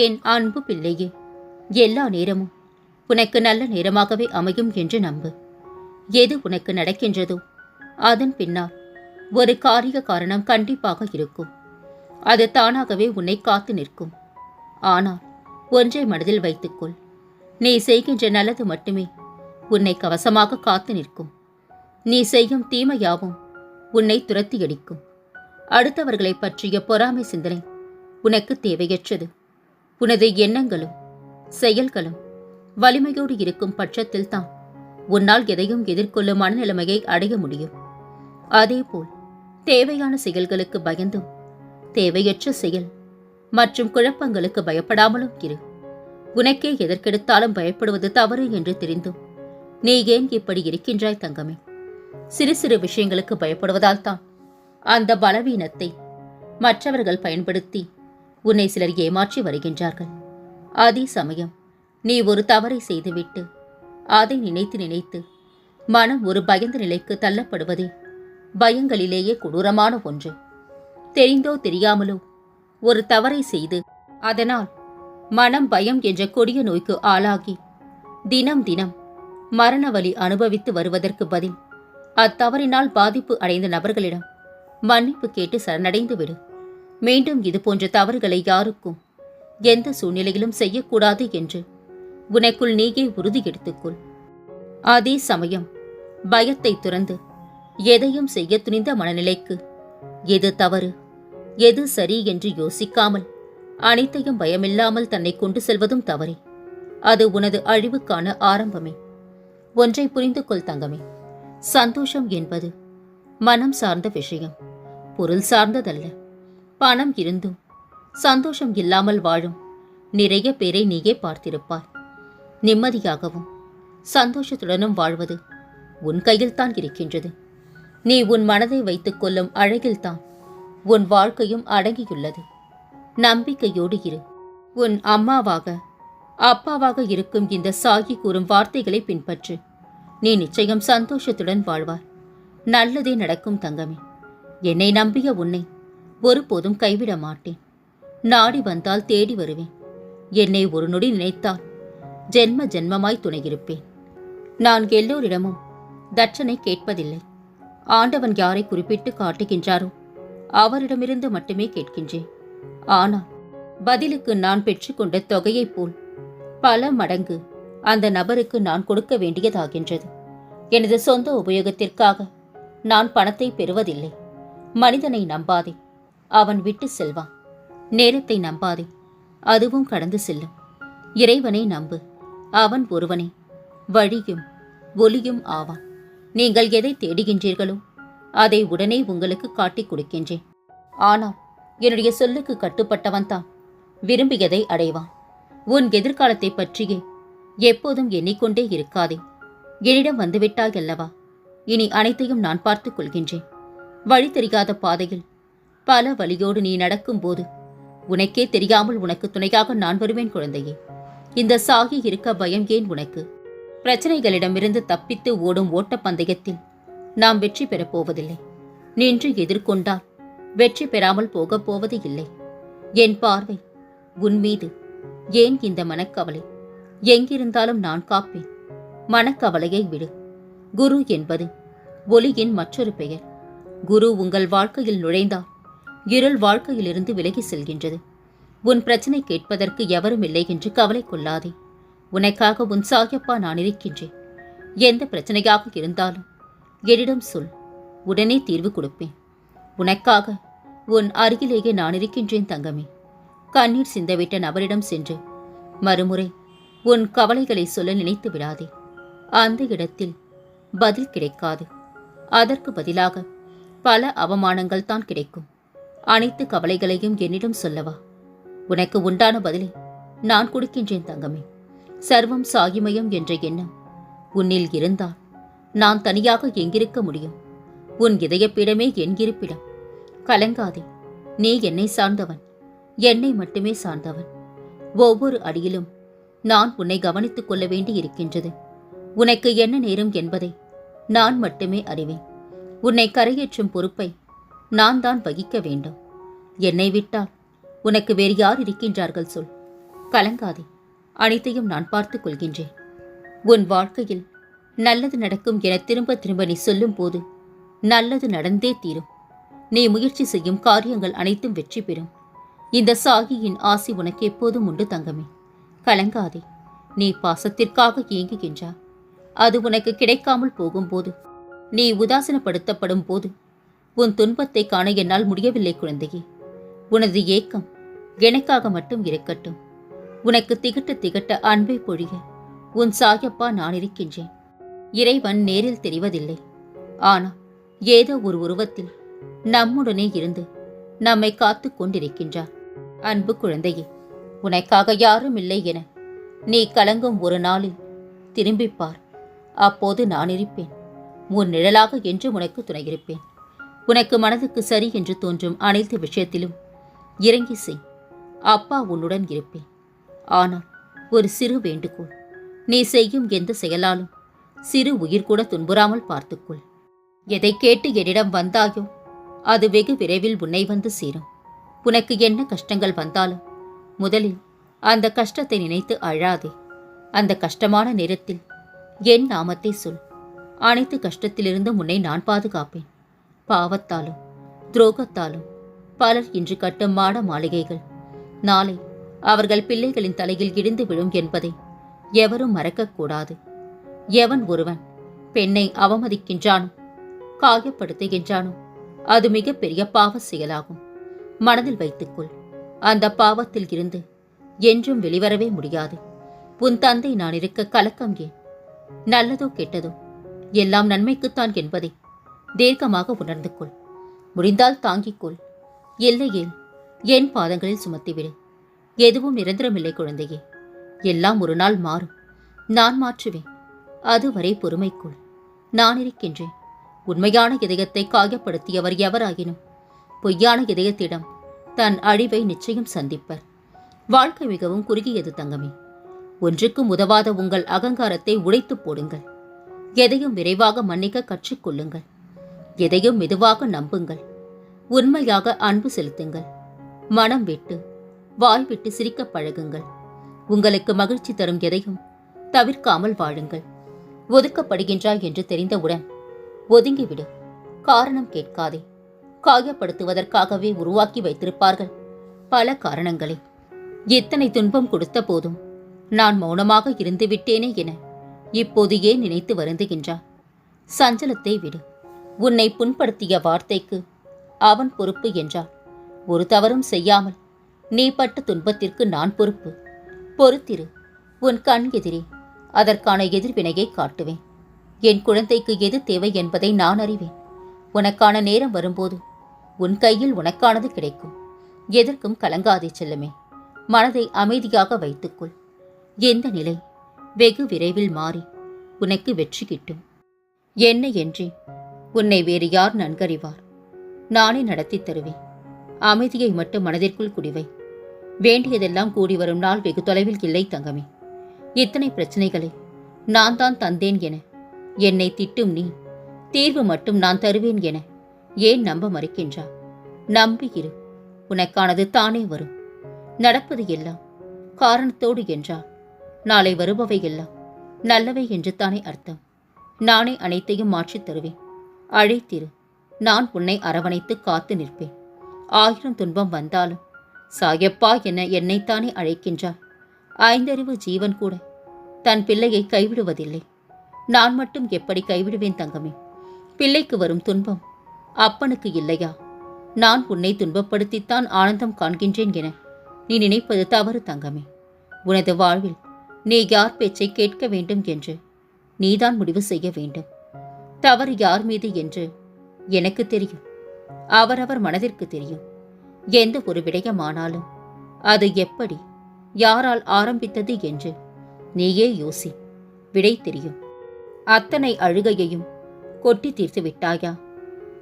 என் அன்பு பிள்ளையே? எல்லா நேரமும் உனக்கு நல்ல நேரமாகவே அமையும் என்று நம்பு. எது உனக்கு நடக்கின்றதோ அதன் பின்னால் ஒரு காரிய காரணம் கண்டிப்பாக இருக்கும். அது தானாகவே உன்னை காத்து நிற்கும். ஆனால் ஒன்றை மனதில் வைத்துக்கொள். நீ செய்கின்ற நல்லது மட்டுமே உன்னை கவசமாக காத்து நிற்கும். நீ செய்யும் தீமையாவும் உன்னை துரத்தி அடிக்கும் அடுத்தவர்களை பற்றிய பொறாமை சிந்தனை உனக்கு தேவையற்றது. உனது எண்ணங்களும் செயல்களும் வலிமையோடு இருக்கும் பட்சத்தில் தான் உன்னால் எதையும் எதிர்கொள்ளும் மனநிலைமையை அடைய முடியும். அதேபோல் தேவையான செயல்களுக்கு பயந்தும் தேவையற்ற செயல் மற்றும் குழப்பங்களுக்கு பயப்படாமலும் இரு. உனக்கே எதற்கெடுத்தாலும் பயப்படுவது தவறு என்று தெரிந்தும் நீ ஏன் இப்படி இருக்கின்றாய் தங்கமே? சிறு சிறு விஷயங்களுக்கு பயப்படுவதால் தான் அந்த பலவீனத்தை மற்றவர்கள் பயன்படுத்தி உன்னை சிலர் ஏமாற்றி வருகின்றார்கள். அதே சமயம் நீ ஒரு தவறை செய்துவிட்டு அதை நினைத்து நினைத்து மனம் ஒரு பயந்த நிலைக்கு தள்ளப்படுவதே பயங்களிலேயே கொடூரமான ஒன்று. தெரிந்தோ தெரியாமலோ ஒரு தவறை செய்து அதனால் மனம் பயம் என்ற கொடிய நோய்க்கு ஆளாகி தினம் தினம் மரண வலி அனுபவித்து வருவதற்கு பதில் அத்தவறினால் பாதிப்பு அடைந்த நபர்களிடம் மன்னிப்பு கேட்டு சரணடைந்து விடு மீண்டும் இது போன்ற தவறுகளை யாருக்கும் எந்த சூழ்நிலையிலும் செய்யக்கூடாது என்று உனக்குள் நீயே உறுதி எடுத்துக்கொள். அதே சமயம் பயத்தை துறந்து எதையும் செய்ய துணிந்த மனநிலைக்கு எது தவறு எது சரி என்று யோசிக்காமல் அனைத்தையும் பயமில்லாமல் தன்னை கொண்டு செல்வதும் தவறே. அது உனது அழிவுக்கான ஆரம்பமே. ஒன்றை புரிந்து கொள் தங்கமே. சந்தோஷம் என்பது மனம் சார்ந்த விஷயம் பொருள் சார்ந்ததல்ல. பணம் இருந்தும் சந்தோஷம் இல்லாமல் வாழும் நிறைய பேரை நீயே பார்த்திருப்பாய். நிம்மதியாகவும் சந்தோஷத்துடனும் வாழ்வது உன் கையில்தான் இருக்கின்றது. நீ உன் மனதை வைத்துக் கொள்ளும் அழகில்தான் உன் வாழ்க்கையும் அடங்கியுள்ளது. நம்பிக்கையோடு இரு. உன் அம்மாவாக அப்பாவாக இருக்கும் இந்த சாகி கூறும் வார்த்தைகளை பின்பற்று. நீ நிச்சயம் சந்தோஷத்துடன் வாழ்வாய். நல்லதே நடக்கும் தங்கமே. என்னை நம்பிய உன்னை ஒருபோதும் கைவிட மாட்டேன். நாடி வந்தால் தேடி வருவேன். என்னை ஒரு நொடி நினைத்தால் ஜென்ம ஜென்மமாய் துணையிருப்பேன். நான் எல்லோரிடமும் தட்சனை கேட்பதில்லை. ஆண்டவன் யாரை குறிப்பிட்டு காட்டுகின்றாரோ அவரிடமிருந்து மட்டுமே கேட்கின்றேன். ஆனால் பதிலுக்கு நான் பெற்றுக்கொண்ட தொகையைப் போல் பல மடங்கு அந்த நபருக்கு நான் கொடுக்க வேண்டியதாகின்றது. எனது சொந்த உபயோகத்திற்காக நான் பணத்தை பெறுவதில்லை. மனிதனை நம்பாதே. அவன் விட்டு செல்வான். நேரத்தை நம்பாதே அதுவும் கடந்து செல்லும். இறைவனை நம்பு அவன் ஒருவனே. வழியும் ஒலியும் ஆவான். நீங்கள் எதை தேடுகின்றீர்களோ அதை உடனே உங்களுக்கு காட்டிக் கொடுக்கின்றேன். ஆனால் என்னுடைய சொல்லுக்கு கட்டுப்பட்டவன் தான் விரும்பியதை அடைவான். உன் எதிர்காலத்தை பற்றியே எப்போதும் எண்ணிக்கொண்டே இருக்காதே. என்னிடம் வந்துவிட்டாய் அல்லவா? இனி அனைத்தையும் நான் பார்த்துக் கொள்கின்றேன். வழி தெரியாத பாதையில் பல வழியோடு நீ நடக்கும்போது உனக்கே தெரியாமல் உனக்கு துணையாக நான் வருவேன் குழந்தையே. இந்த சாகி இருக்க பயம் ஏன் உனக்கு? பிரச்சனைகளிடமிருந்து தப்பித்து ஓடும் ஓட்டப்பந்தயத்தில் நாம் வெற்றி பெறப் போவதில்லை. நின்று எதிர்கொண்டால் வெற்றி பெறாமல் போகப் போவது இல்லை. என் பார்வை உன் மீது. ஏன் இந்த மனக்கவலை? எங்கிருந்தாலும் நான் காப்பேன். மனக்கவலையை விடு. குரு என்பது ஒளியின் மற்றொரு பெயர். குரு உங்கள் வாழ்க்கையில் நுழைந்தால் இருள் வாழ்க்கையிலிருந்து விலகி செல்கின்றது. உன் பிரச்சனை கேட்பதற்கு எவரும் இல்லை என்று கவலை கொள்ளாதே. உனக்காக உன் சாயப்பா நான் இருக்கின்றேன். எந்த பிரச்சனையாக இருந்தாலும் என்னிடம் சொல். உடனே தீர்வு கொடுப்பேன். உனக்காக உன் அருகிலேயே நான் இருக்கின்றேன் தங்கமே. கண்ணீர் சிந்தவிட்ட நபரிடம் சென்று மறுமுறை உன் கவலைகளை சொல்ல நினைத்து விடாதே. அந்த இடத்தில் பதில் கிடைக்காது. அதற்கு பதிலாக பல அவமானங்கள் தான் கிடைக்கும். அனைத்து கவலைகளையும் என்னிடம் சொல்லவா? உனக்கு உண்டான பதிலை நான் கொடுக்கின்றேன் தங்கமே. சர்வம் சாகிமயம் என்ற எண்ணம் உன்னில் இருந்தால் நான் தனியாக எங்கிருக்க முடியும்? உன் இதயப்பிடமே என் இருப்பிடம். கலங்காதே நீ என்னை சார்ந்தவன். என்னை மட்டுமே சார்ந்தவன். ஒவ்வொரு அடியிலும் நான் உன்னை கவனித்துக் கொள்ள வேண்டி இருக்கின்றது. உனக்கு என்ன நேரும் என்பதை நான் மட்டுமே அறிவேன். உன்னை கரையேற்றும் பொறுப்பை நான் தான் வகிக்க வேண்டும். என்னை விட்டால் உனக்கு வேறு யார் இருக்கின்றார்கள் சொல். கலங்காதே அனைத்தையும் நான் பார்த்துக் கொள்கின்றேன். உன் வாழ்க்கையில் நல்லது நடக்கும் என திரும்ப திரும்ப நீ சொல்லும் போது நல்லது நடந்தே தீரும். நீ முயற்சி செய்யும் காரியங்கள் அனைத்தும் வெற்றி பெறும். இந்த சாகியின் ஆசி உனக்கு எப்போதும் உண்டு தங்கமே. கலங்காதே நீ பாசத்திற்காக ஏங்குகின்றா. அது உனக்கு கிடைக்காமல் போகும்போது நீ உதாசீனப்படுத்தப்படும் போது உன் துன்பத்தை காண என்னால் முடியவில்லை குழந்தையே. உனது ஏக்கம் எனக்காக மட்டும் இருக்கட்டும். உனக்கு திகட்ட திகட்ட அன்பை பொழிய உன் சாயப்பா நான் இருக்கின்றேன். இறைவன் நேரில் தெரிவதில்லை. ஆனால் ஏதோ ஒரு உருவத்தில் நம்முடனே இருந்து நம்மை காத்து கொண்டிருக்கின்றார். அன்பு குழந்தையே உனக்காக யாரும் இல்லை என நீ கலங்கும் ஒரு நாளில் திரும்பிப் பார். அப்போது நான் இருப்பேன். உன் நிழலாக என்று உனக்கு துணையிருப்பேன் உனக்கு மனதுக்கு சரி என்று தோன்றும் அனைத்து விஷயத்திலும் இறங்கி செய். அப்பா உன்னுடன் இருப்பேன். ஆனால் ஒரு சிறு வேண்டுகோள். நீ செய்யும் எந்த செயலாலும் சிறு உயிர் கூட துன்புறாமல் பார்த்துக்கொள். எதை கேட்டு என்னிடம் வந்தாயோ அது வெகு விரைவில் உன்னை வந்து சேரும். உனக்கு என்ன கஷ்டங்கள் வந்தாலும் முதலில் அந்த கஷ்டத்தை நினைத்து அழாதே. அந்த கஷ்டமான நேரத்தில் என் நாமத்தை சொல். அனைத்து கஷ்டத்திலிருந்தும் உன்னை நான் பாதுகாப்பேன். பாவத்தாலும் துரோகத்தாலும் பலர் இன்று கட்டும் மாட மாளிகைகள். நாளை அவர்கள் பிள்ளைகளின் தலையில் இடிந்து விழும் என்பதை எவரும் மறக்கக்கூடாது எவன் ஒருவன் பெண்ணை அவமதிக்கின்றானோ காயப்படுத்துகின்றானோ அது மிகப்பெரிய பாவ செயலாகும். மனதில் வைத்துக்கொள் அந்த பாவத்தில் இருந்து என்றும் வெளிவரவே முடியாது. உன் தந்தை நான் இருக்க கலக்கம் ஏன்? நல்லதோ கெட்டதோ? எல்லாம் நன்மைக்குத்தான் என்பதை தீர்க்கமாக உணர்ந்து கொள். முடிந்தால் தாங்கிக் கொள். இல்லையேல் என் பாதங்களில் சுமத்திவிடு. எதுவும் நிரந்தரமில்லை குழந்தையே. எல்லாம் ஒரு நாள் மாறும். நான் மாற்றுவேன். அதுவரை பொறுமைக்குள் நான் இருக்கின்றேன். உண்மையான இதயத்தை காயப்படுத்தியவர் எவராகினும் பொய்யான இதயத்திடம் தன் அழிவை நிச்சயம் சந்திப்பர். வாழ்க்கை மிகவும் குறுகியது தங்கமே. ஒன்றுக்கும் உதவாத உங்கள் அகங்காரத்தை உடைத்துப் போடுங்கள். எதையும் விரைவாக மன்னிக்க கற்றுக்கொள்ளுங்கள் எதையும் மெதுவாக நம்புங்கள். உண்மையாக அன்பு செலுத்துங்கள். மனம் விட்டு வாய் விட்டு சிரிக்க பழகுங்கள். உங்களுக்கு மகிழ்ச்சி தரும் எதையும் தவிர்க்காமல் வாழுங்கள். ஒதுக்கப்படுகின்றாய் என்று தெரிந்தவுடன் ஒதுங்கிவிடு. காரணம் கேட்காதே. காயப்படுத்துவதற்காகவே உருவாக்கி வைத்திருப்பார்கள் பல காரணங்களை. எத்தனை துன்பம் கொடுத்த போதும் நான் மௌனமாக இருந்து விட்டேனே என இப்போது ஏன் நினைத்து வருந்துகின்றார் சஞ்சலத்தை விடு. உன்னை புண்படுத்திய வார்த்தைக்கு அவன் பொறுப்பு என்றார். ஒரு தவறும் செய்யாமல் நீ பட்ட துன்பத்திற்கு நான் பொறுப்பு. பொறுத்திரு உன் கண் எதிரே அதற்கான எதிர்வினையை காட்டுவேன். என் குழந்தைக்கு எது தேவை என்பதை நான் அறிவேன். உனக்கான நேரம் வரும்போது உன் கையில் உனக்கானது கிடைக்கும். எதற்கும் கலங்காதே செல்லமே. மனதை அமைதியாக வைத்துக்கொள். எந்த நிலை வெகு விரைவில் மாறி உனக்கு வெற்றி கிட்டும். என்ன என்றே உன்னை வேறு யார் நன்கறிவார்? நானே நடத்தி தருவேன். அமைதியை மட்டும் மனதிற்குள் குடிவை. வேண்டியதெல்லாம் கூடி வரும் நாள் வெகு தொலைவில் இல்லை தங்கமே. இத்தனை பிரச்சனைகளை நான் தான் தந்தேன் என. என்னை திட்டும் நீ தீர்வு மட்டும் நான் தருவேன் என. ஏன் நம்ப மறுக்கின்றா? நம்பி இரு. உனக்கானது தானே வரும். நடப்பது எல்லாம் காரணத்தோடு என்றால் நாளை வருபவை எல்லாம் நல்லவை என்று தானே அர்த்தம். நானே அனைத்தையும் மாற்றித் தருவேன். அழைத்திரு. நான் உன்னை அரவணைத்து காத்து நிற்பேன். ஆயிரம் துன்பம் வந்தாலும் சாயப்பா என என்னைத்தானே அழைக்கின்றார். ஐந்தறிவு ஜீவன் கூட தன் பிள்ளையை கைவிடுவதில்லை. நான் மட்டும் எப்படி கைவிடுவேன் தங்கமே? பிள்ளைக்கு வரும் துன்பம் அப்பனுக்கு இல்லையா? நான் உன்னை துன்பப்படுத்தித்தான் ஆனந்தம் காண்கின்றேன் என நீ நினைப்பது தவறு தங்கமே. உனது வாழ்வில் நீ யார் பேச்சை கேட்க வேண்டும் என்று நீதான் முடிவு செய்ய வேண்டும். தவறு யார் மீது என்று எனக்கு தெரியும். அவரவர் மனதிற்கு தெரியும். எந்த ஒரு விடயமானாலும் அது எப்படி யாரால் ஆரம்பித்தது என்று நீயே யோசி. விடை தெரியும். அத்தனை அழுகையையும் கொட்டி தீர்த்து விட்டாயா?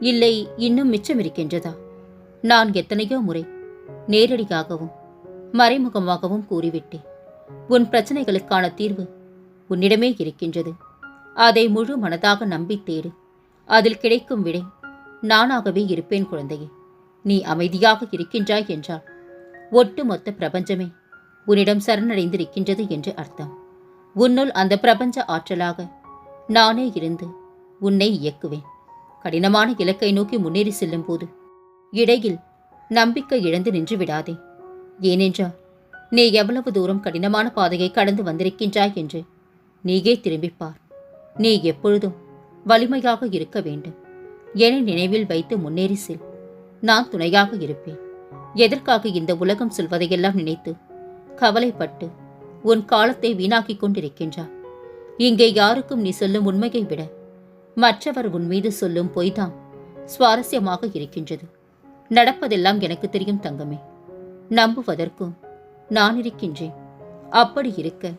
இல்லை இன்னும் மிச்சம் இருக்கின்றதா? நான் எத்தனையோ முறை நேரடியாகவும் மறைமுகமாகவும் கூறிவிட்டேன். உன் பிரச்சனைகளுக்கான தீர்வு உன்னிடமே இருக்கின்றது. அதை முழு மனதாக நம்பி தேடு அதில் கிடைக்கும் விடை நானாகவே இருப்பேன் குழந்தையே. நீ அமைதியாக இருக்கின்றாய் என்றால் ஒட்டுமொத்த பிரபஞ்சமே உன்னிடம் சரணடைந்திருக்கின்றது என்று அர்த்தம். உன்னுள் அந்த பிரபஞ்ச ஆற்றலாக நானே இருந்து உன்னை இயக்குவேன். கடினமான இலக்கை நோக்கி முன்னேறி செல்லும் போது இடையில் நம்பிக்கை இழந்து நின்று விடாதே. ஏனென்றால் நீ எவ்வளவு தூரம் கடினமான பாதையை கடந்து வந்திருக்கின்றாய் என்று நீயே திரும்பிப்பார். நீ எப்பொழுதும் வலிமையாக இருக்க வேண்டும். என நினைவில் வைத்து முன்னேறி செல். நான் துணையாக இருப்பேன். எதற்காக இந்த உலகம் சொல்வதையெல்லாம் நினைத்து கவலைப்பட்டு உன் காலத்தை வீணாக்கிக் கொண்டிருக்கின்றாய்? இங்கே யாருக்கும் நீ சொல்லும் உண்மையை விட மற்றவர் உன் மீது சொல்லும் பொய்தான் சுவாரஸ்யமாக இருக்கின்றது. நடப்பதெல்லாம் எனக்கு தெரியும் தங்கமே. நம்புவதற்கும் நான் இருக்கின்றேன். அப்படி இருக்க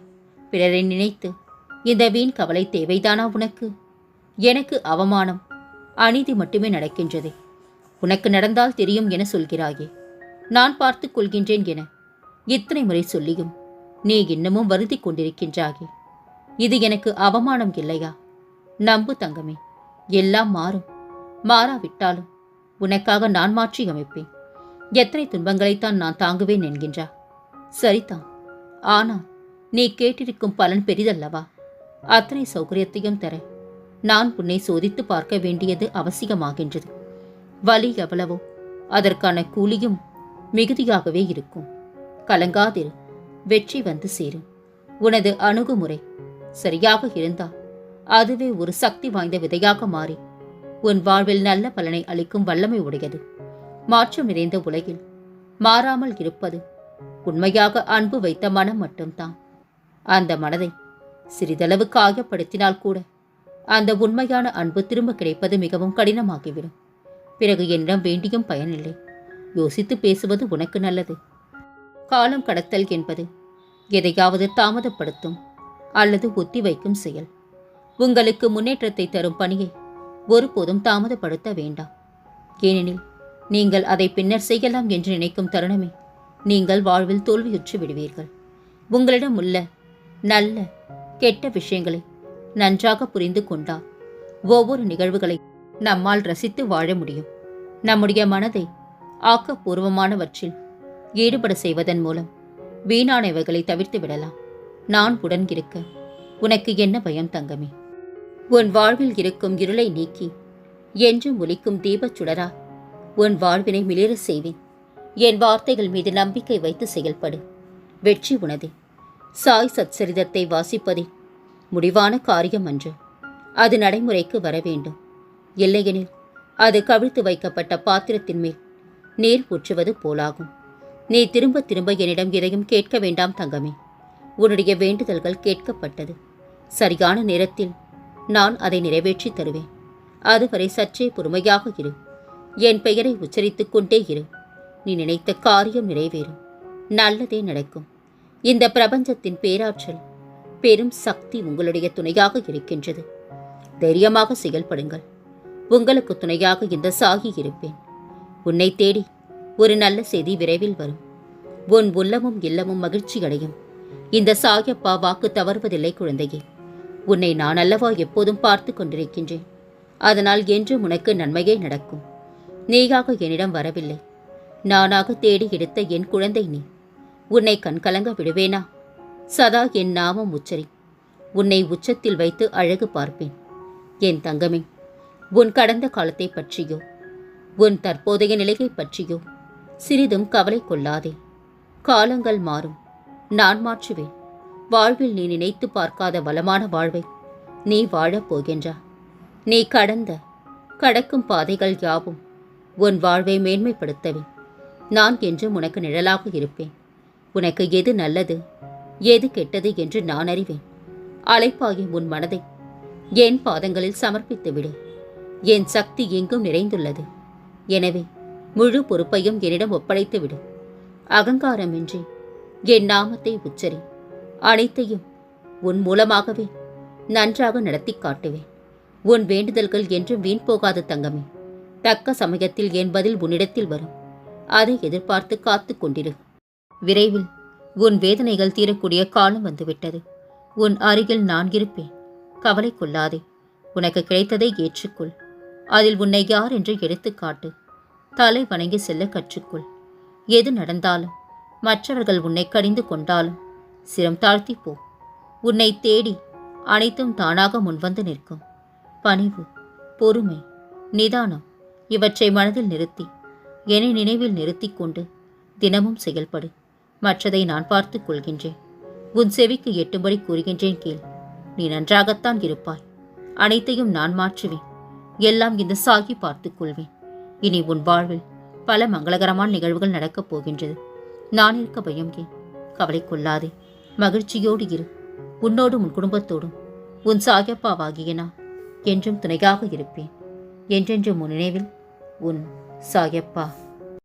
பிறரை நினைத்து இந்த வீண் கவலை தேவைதானா உனக்கு? எனக்கு அவமானம். அநீதி மட்டுமே நடக்கின்றது. உனக்கு நடந்தால் தெரியும் என சொல்கிறாயே. நான் பார்த்துக் கொள்கின்றேன் என. இத்தனை முறை சொல்லியும் நீ இன்னமும் வருந்தி கொண்டிருக்கின்றாயே. இது எனக்கு அவமானம் இல்லையா? நம்பு தங்கமே எல்லாம் மாறும். மாறாவிட்டாலும் உனக்காக நான் மாற்றி அமைப்பேன். எத்தனை துன்பங்களைத்தான் நான் தாங்குவேன் என்கின்றா சரிதான். ஆனால் நீ கேட்டிருக்கும் பலன் பெரிதல்லவா? அத்தனை சௌகரியத்தையும் தர நான் உன்னை சோதித்து பார்க்க வேண்டியது அவசியமாகின்றது. வலி எவ்வளவோ அதற்கான கூலியும் மிகுதியாகவே இருக்கும். கலங்காதிரு வெற்றி வந்து சேரும். உனது அணுகுமுறை சரியாக இருந்தால் அதுவே ஒரு சக்தி வாய்ந்த விதையாக மாறி உன் வாழ்வில் நல்ல பலனை அளிக்கும் வல்லமை உடையது. மாற்றம் நிறைந்த உலகில் மாறாமல் இருப்பது உண்மையாக அன்பு வைத்த மனம் மட்டும்தான். அந்த மனதை சிறிதளவு காயப்படுத்தினால் கூட அந்த உண்மையான அன்பு திரும்ப கிடைப்பது மிகவும் கடினமாகிவிடும். பிறகு என்னிடம் வேண்டியும் பயனில்லை. யோசித்து பேசுவது உனக்கு நல்லது. காலம் கடத்தல் என்பது எதையாவது தாமதப்படுத்தும் அல்லது ஒத்திவைக்கும் செயல். உங்களுக்கு முன்னேற்றத்தை தரும் பணியை ஒருபோதும் தாமதப்படுத்த வேண்டாம். ஏனெனில் நீங்கள் அதை பின்னர் செய்யலாம் என்று நினைக்கும் தருணமே நீங்கள் வாழ்வில் தோல்வியுற்று விடுவீர்கள். உங்களிடம் உள்ள நல்ல கெட்ட விஷயங்களை நன்றாக புரிந்து கொண்டால் ஒவ்வொரு நிகழ்வுகளை நம்மால் ரசித்து வாழ முடியும். நம்முடைய மனதை ஆக்கப்பூர்வமானவற்றில் ஈடுபட செய்வதன் மூலம் வீணானவைகளை தவிர்த்து விடலாம். நான் உடன் இருக்க உனக்கு என்ன பயம் தங்கமே? உன் வாழ்வில் இருக்கும் இருளை நீக்கி என்றும் ஒலிக்கும் தீபச் சுடரா உன் வாழ்வினை மிளிர செய்வேன். என் வார்த்தைகள் மீது நம்பிக்கை வைத்து செயல்படு. வெற்றி உனதே. சாய் சச்சரிதத்தை வாசிப்பதே முடிவான காரியம் அன்று. அது நடைமுறைக்கு வர வேண்டும். இல்லையெனில் அது கவிழ்த்து வைக்கப்பட்ட பாத்திரத்தின் மேல் நீர் ஊற்றுவது போலாகும். நீ திரும்ப திரும்ப என்னிடம் எதையும் கேட்க வேண்டாம் தங்கமே. உன்னுடைய வேண்டுதல்கள் கேட்கப்பட்டது. சரியான நேரத்தில் நான் அதை நிறைவேற்றித் தருவேன். அதுவரை சற்றே பொறுமையாக இரு. என் பெயரை உச்சரித்துக் கொண்டே இரு. நீ நினைத்த காரியம் நிறைவேறும். நல்லதே நடக்கும். இந்த பிரபஞ்சத்தின் பேராற்றல் பெரும் சக்தி உங்களுடைய துணையாக இருக்கின்றது. தைரியமாக செயல்படுங்கள். உங்களுக்கு துணையாக இந்த சாகி இருப்பேன். உன்னை தேடி ஒரு நல்ல செய்தி விரைவில் வரும். உன் உள்ளமும் இல்லமும் மகிழ்ச்சி அடையும். இந்த சாயப்பா வாக்கு தவறுவதில்லை குழந்தையே. உன்னை நான் அல்லவா எப்போதும் பார்த்து கொண்டிருக்கின்றேன். அதனால் என்றும் உனக்கு நன்மையே நடக்கும். நீயாக என்னிடம் வரவில்லை. நானாக தேடி எடுத்த என் குழந்தை நீ. உன்னை கண்கலங்க விடுவேனா? சதா என் நாமம் உச்சரி. உன்னை உச்சத்தில் வைத்து அழகு பார்ப்பேன். என் தங்கமே உன் கடந்த காலத்தை பற்றியோ உன் தற்போதைய நிலையை பற்றியோ சிறிதும் கவலை கொள்ளாதே. காலங்கள் மாறும். நான் மாற்றுவேன். வாழ்வில் நீ நினைத்து பார்க்காத வளமான வாழ்வை நீ வாழப் போகின்றா. நீ கடந்த கடக்கும் பாதைகள் யாவும் உன் வாழ்வை மேன்மைப்படுத்தவே. நான் என்றும் உனக்கு நிழலாக இருப்பேன். உனக்கு எது நல்லது? எது கெட்டது என்று நான் அறிவேன். அலைப்பாயும் உன் மனதை. என் பாதங்களில் சமர்ப்பித்து விடு. என் சக்தி எங்கும் நிறைந்துள்ளது. எனவே முழு பொறுப்பையும் என்னிடம் ஒப்படைத்து விடு. அகங்காரமின்றி என் நாமத்தை உச்சரி. அனைத்தையும் உன் மூலமாகவே நன்றாக நடத்தி காட்டுவேன். உன் வேண்டுதல்கள் என்றும் வீண் போகாத தங்கமே. தக்க சமயத்தில் என் பதில் உன்னிடத்தில் வரும். அதை எதிர்பார்த்து காத்து கொண்டிரு. விரைவில் உன் வேதனைகள் தீரக்கூடிய காலம் வந்துவிட்டது. உன் அருகில் நான் இருப்பேன். கவலை கொள்ளாதே. உனக்கு கிடைத்ததை ஏற்றுக்கொள். அதில் உன்னை யார் என்று எடுத்துக்காட்டு தலை வணங்கி செல்ல கற்றுக்கொள். எது நடந்தாலும் மற்றவர்கள் உன்னை கடிந்து கொண்டாலும் சிரம் தாழ்த்தி போ. உன்னை தேடி அனைத்தும் தானாக முன்வந்து நிற்கும். பணிவு பொறுமை நிதானம் இவற்றை மனதில் நிறுத்தி என்னை நினைவில் நிறுத்திக் கொண்டு தினமும் செயல்படு. மற்றதை நான் பார்த்துக் கொள்கின்றேன். உன் செவிக்கு எட்டும்படி கூறுகின்றேன் கேள். நீ நன்றாகத்தான் இருப்பாய். அனைத்தையும் நான் மாற்றுவேன். எல்லாம் இந்த சாகி பார்த்துக் கொள்வேன். இனி உன் வாழ்வில் பல மங்களகரமான நிகழ்வுகள் நடக்கப் போகின்றது. நான் இருக்க பயம் ஏன்? கவலை கொள்ளாதே. மகிழ்ச்சியோடு இரு. உன்னோடும் உன் குடும்பத்தோடும். உன் சாயப்பாவாகிய நான் என்றும் துணையாக இருப்பேன். என்றென்றும் உன் நினைவில் உன் சாயப்பா